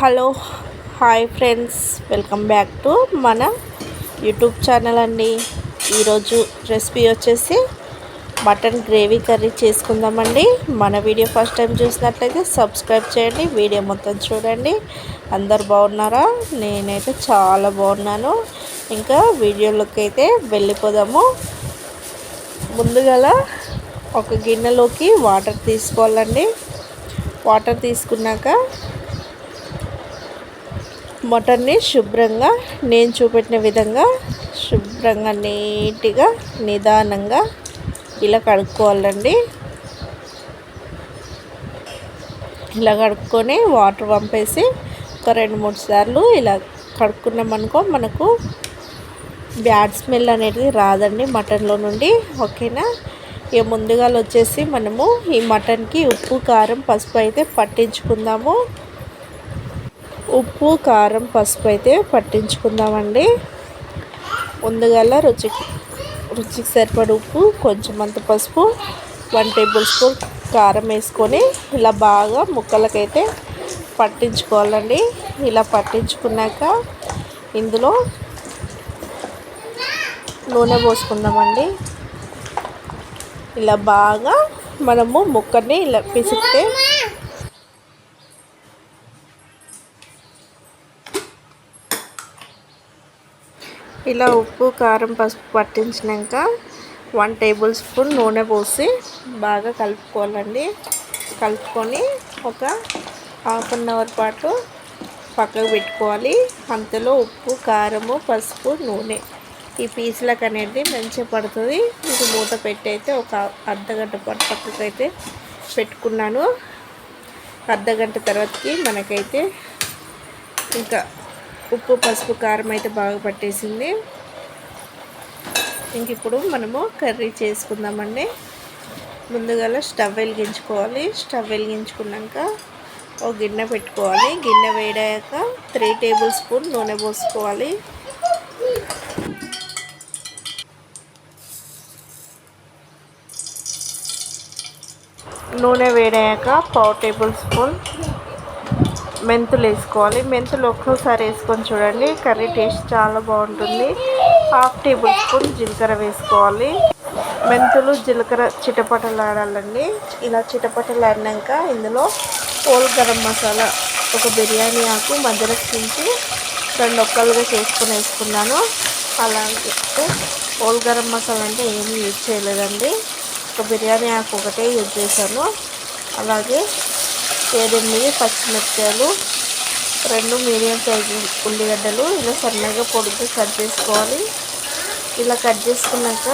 Hello hi friends. Welcome back to మన YouTube channel అండి. ఈరోజు రెసిపీ వచ్చేసి మటన్ గ్రేవీ కర్రీ చేసుకుందామండి. మన వీడియో ఫస్ట్ టైం చూసినట్లయితే సబ్స్క్రైబ్ చేయండి. వీడియో మొత్తం చూడండి. అందరు బాగున్నారా? నేనైతే చాలా బాగున్నాను. ఇంకా వీడియోలోకి అయితే వెళ్ళిపోదాము. ముందుగా ఒక గిన్నెలోకి వాటర్ తీసుకోవాలండి. వాటర్ తీసుకున్నాక మటన్ని శుభ్రంగా నేను చూపెట్టిన విధంగా శుభ్రంగా నీట్గా నిదానంగా ఇలా కడుక్కోవాలండి. ఇలా కడుక్కొని వాటర్ పంపేసి ఒక రెండు మూడు సార్లు ఇలా కడుక్కున్నామనుకో మనకు బ్యాడ్ స్మెల్ అనేది రాదండి మటన్లో నుండి ఓకేనా? ఇక ముందుగా వచ్చేసి మనము ఈ మటన్కి ఉప్పు కారం పసుపు అయితే పట్టించుకుందాము. ఉప్పు కారం పసుపు అయితే పట్టించుకుందామండి. ముందుగా రుచి రుచికి సరిపడ ఉప్పు కొంచెం అంత పసుపు వన్ టేబుల్ స్పూన్ కారం వేసుకొని ఇలా బాగా ముక్కలకైతే పట్టించుకోవాలండి. ఇలా పట్టించుకున్నాక ఇందులో నూనె పోసుకుందామండి. ఇలా బాగా మనము ముక్కని ఇలా పిసికితే ఇలా ఉప్పు కారం పసుపు పట్టించినాక వన్ టేబుల్ స్పూన్ నూనె పోసి బాగా కలుపుకోవాలండి. కలుపుకొని ఒక హాఫ్ అన్ అవర్ పాటు పక్కకు పెట్టుకోవాలి. అంతలో ఉప్పు కారము పసుపు నూనె. ఈ పీసులకు అనేది మంచిగా పడుతుంది. ఇది మూత పెట్టి అయితే ఒక అర్ధగంట పాటు పక్కకు అయితే పెట్టుకున్నాను. అర్ధగంట తర్వాతకి మనకైతే ఇంకా ఉప్పు పసుపు కారం అయితే బాగా పట్టేసింది. ఇంక ఇప్పుడు మనము కర్రీ చేసుకుందామండి. ముందుగా స్టవ్ వెలిగించుకోవాలి. స్టవ్ వెలిగించుకున్నాక ఒక గిన్నె పెట్టుకోవాలి. గిన్నె వేడాక త్రీ టేబుల్ స్పూన్ నూనె పోసుకోవాలి. నూనె వేడాక పావు టేబుల్ స్పూన్ మెంతులు వేసుకోవాలి. మెంతులు ఒక్కసారి వేసుకొని చూడండి. కర్రీ టేస్ట్ చాలా బాగుంటుంది. హాఫ్ టేబుల్ స్పూన్ జీలకర్ర వేసుకోవాలి. మెంతులు జీలకర్ర చిటపటలాడాలండి. ఇలా చిటపటలాడినాక ఇందులో హోల్ గరం మసాలా ఒక బిర్యానీ ఆకు మధ్యలో చించి రెండు ఒక్కలుగా చేసుకొని వేసుకున్నాను. అలాగే ఓల్ గరం మసాలా అంటే ఏమీ యూజ్ చేయలేదండి. ఒక బిర్యానీ ఆకు ఒకటే యూజ్ చేశాను. అలాగే ఏడెనిమిది పచ్చిమిరపకాయలు రెండు మీడియం సైజు ఉల్లిగడ్డలు. ఇలా సన్నగా పొడుగు కట్ చేసుకోవాలి. ఇలా కట్ చేసుకున్నాక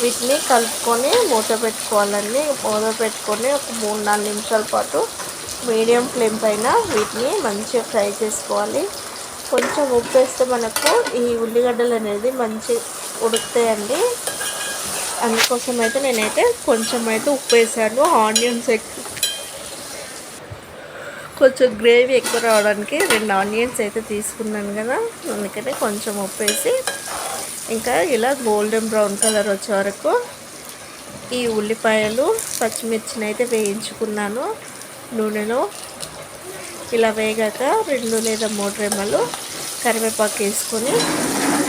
వీటిని కలుపుకొని మూత పెట్టుకోవాలండి. మూత పెట్టుకొని ఒక మూడు నాలుగు నిమిషాల పాటు మీడియం ఫ్లేమ్ పైన వీటిని మంచిగా ఫ్రై చేసుకోవాలి. కొంచెం ఉప్పు వేస్తే మనకు ఈ ఉల్లిగడ్డలు అనేది మంచి ఉడుకుతాయండి. అందుకోసం అయితే నేనైతే కొంచెం అయితే ఉప్పు వేసాను ఆనియన్స్ ఎక్కువ కొంచెం గ్రేవీ ఎక్కువ రావడానికి రెండు ఆనియన్స్ అయితే తీసుకున్నాను కదా అందుకనే కొంచెం ఉప్పు వేసి ఇంకా ఇలా గోల్డెన్ బ్రౌన్ కలర్ వచ్చే వరకు ఈ ఉల్లిపాయలు పచ్చిమిర్చిని అయితే వేయించుకున్నాను నూనెలో ఇలా వేగాక రెండు లేదా మూడు రెమ్మలు కరివేపాకు వేసుకొని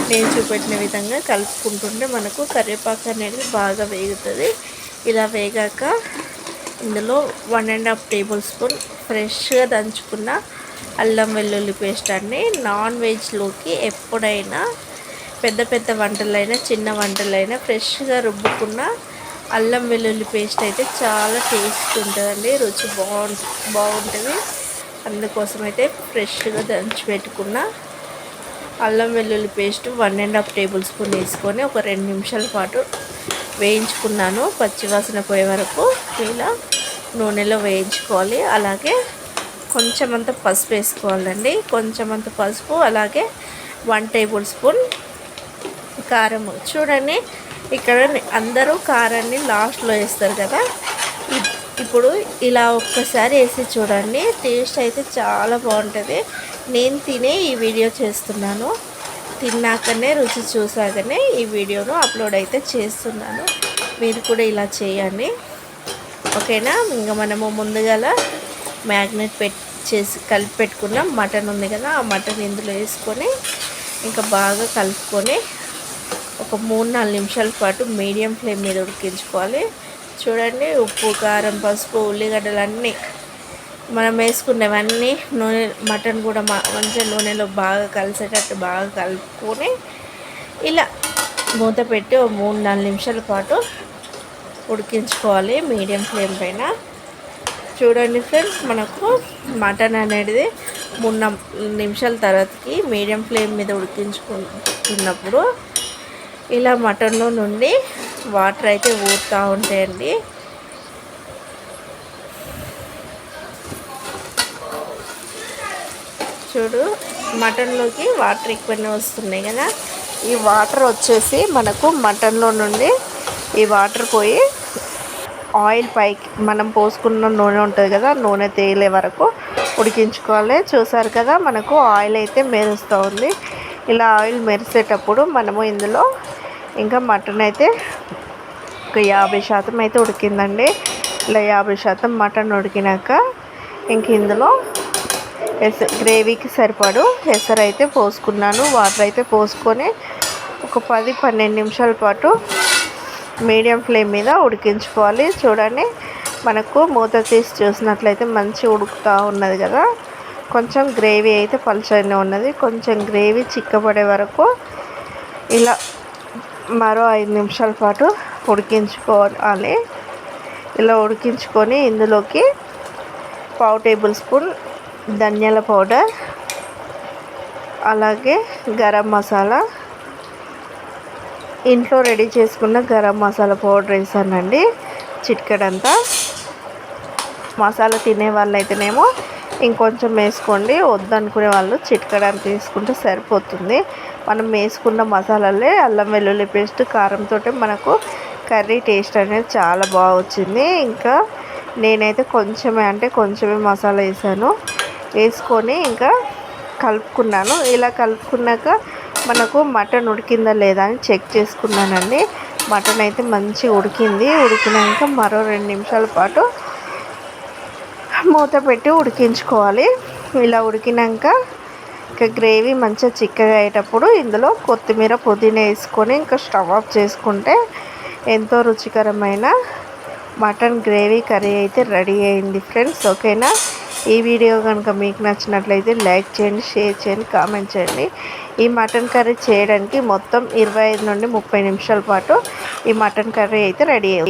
నేను చూపెట్టిన విధంగా కలుపుకుంటుంటే మనకు కరివేపాకు అనేది బాగా వేగుతుంది. ఇలా వేగాక ఇందులో one and half tablespoon ఫ్రెష్గా దంచుకున్న అల్లం వెల్లుల్లి పేస్ట్ అన్ని నాన్ వెజ్లోకి ఎప్పుడైనా పెద్ద పెద్ద వంటలైనా చిన్న వంటలైనా ఫ్రెష్గా రుబ్బుకున్న అల్లం వెల్లుల్లి పేస్ట్ అయితే చాలా టేస్ట్ ఉంటుందండి. రుచి బాగుంటుంది బాగుంటుంది. అందుకోసం అయితే ఫ్రెష్గా దంచి పెట్టుకున్న అల్లం వెల్లుల్లి paste one and half tablespoon వేసుకొని ఒక రెండు నిమిషాల పాటు వేయించుకున్నాను పచ్చివాసన పోయే వరకు. ఇలా నూనెలో వేయించుకోవాలి. అలాగే కొంచెం అంత పసుపు వేసుకోవాలండి. కొంచెం అంత పసుపు అలాగే వన్ టేబుల్ స్పూన్ కారం. చూడండి ఇక్కడ అందరూ కారాన్ని లాస్ట్లో వేస్తారు కదా. ఇప్పుడు ఇలా ఒక్కసారి వేసి చూడండి. టేస్ట్ అయితే చాలా బాగుంటుంది. నేను తినే ఈ వీడియో చేస్తున్నాను. తిన్నాకనే రుచి చూసాకనే ఈ వీడియోను అప్లోడ్ అయితే చేస్తున్నాను. మీరు కూడా ఇలా చేయండి. ఓకేనా? ఇంకా మనము ముందుగా మ్యాగ్నెట్ పెట్ చేసి కలిపి పెట్టుకున్న. మటన్ ఉంది కదా ఆ మటన్ ఇందులో వేసుకొని ఇంకా బాగా కలుపుకొని ఒక మూడు నాలుగు నిమిషాల పాటు మీడియం ఫ్లేమ్ మీద ఉడికించుకోవాలి. చూడండి ఉప్పు కారం పసుపు ఉల్లిగడ్డలు అన్నీ మనం వేసుకునేవన్నీ నూనె మటన్ కూడా మంచిగా నూనెలో బాగా కలిసేటట్టు బాగా కలుపుకొని ఇలా మూత పెట్టి ఒక మూడు నాలుగు నిమిషాల పాటు ఉడికించుకోవాలి మీడియం ఫ్లేమ్ పైన. చూడండి ఫ్రెండ్స్ మనకు మటన్ అనేది మూడు నిమిషాల తర్వాతకి మీడియం ఫ్లేమ్ మీద ఉడికించుకుంటున్నప్పుడు ఇలా మటన్లో నుండి వాటర్ అయితే ఊరుతూ ఉంటాయండి. చూడు మటన్లోకి వాటర్ ఎక్కువనే వస్తున్నాయి కదా. ఈ వాటర్ వచ్చేసి మనకు మటన్లో నుండి ఈ వాటర్ పోయి ఆయిల్ పైకి మనం పోసుకున్న నూనె ఉంటుంది కదా నూనె తేలే వరకు ఉడికించుకోవాలి. చూసారు కదా మనకు ఆయిల్ అయితే మెరుస్తూ ఉంది. ఇలా ఆయిల్ మెరిసేటప్పుడు మనము ఇందులో ఇంకా మటన్ అయితే ఒక యాభై శాతం అయితే ఉడికిందండి. ఇలా యాభై శాతం మటన్ ఉడికినాక ఇంక ఇందులో ఎస గ్రేవీకి సరిపడు. ఎసరు అయితే పోసుకున్నాను. వాటర్ అయితే పోసుకొని ఒక పది పన్నెండు నిమిషాల పాటు మీడియం ఫ్లేమ్ మీద ఉడికించుకోవాలి. చూడండి మనకు మూత తీసి చూసినట్లయితే మంచి ఉడుకుతూ ఉన్నది కదా. కొంచెం గ్రేవీ అయితే పలుచనే ఉన్నది. కొంచెం గ్రేవీ చిక్కబడే వరకు ఇలా మరో ఐదు నిమిషాల పాటు ఉడికించుకోవాలి. ఇలా ఉడికించుకొని ఇందులోకి పావు టేబుల్ స్పూన్ ధనియాల పౌడర్ అలాగే గరం మసాలా. ఇంట్లో రెడీ చేసుకున్న గరం మసాలా పౌడర్ వేసానండి చిట్కడంతా. మసాలా తినే వాళ్ళైతేనేమో ఇంకొంచెం వేసుకోండి వద్దనుకునే వాళ్ళు చిట్కడానికి తీసుకుంటే సరిపోతుంది. మనం వేసుకున్న మసాలాలే అల్లం వెల్లుల్లి పేస్ట్ కారంతో మనకు కర్రీ టేస్ట్ అనేది చాలా బాగా వచ్చింది ఇంకా నేనైతే కొంచెమే అంటే కొంచెమే మసాలా వేసాను. వేసుకొని ఇంకా కలుపుకున్నాను. ఇలా కలుపుకున్నాక మనకు మటన్ ఉడికిందా లేదా అని చెక్ చేసుకున్నానండి. మటన్ అయితే మంచిగా ఉడికింది. ఉడికినాక మరో రెండు నిమిషాల పాటు మూత పెట్టి ఉడికించుకోవాలి. ఇలా ఉడికినాక ఇంకా గ్రేవీ మంచిగా చిక్కగా అయ్యేటప్పుడు ఇందులో కొత్తిమీర పుదీనా వేసుకొని ఇంకా స్టవ్ ఆఫ్ చేసుకుంటే ఎంతో రుచికరమైన మటన్ గ్రేవీ కర్రీ అయితే రెడీ అయింది ఫ్రెండ్స్. ఓకేనా? ఈ వీడియో కనుక మీకు నచ్చినట్లయితే లైక్ చేయండి షేర్ చేయండి కామెంట్ చేయండి. ఈ మటన్ కర్రీ చేయడానికి మొత్తం ఇరవై ఐదు నుండి ముప్పై నిమిషాల పాటు ఈ మటన్ కర్రీ అయితే రెడీ అయ్యింది.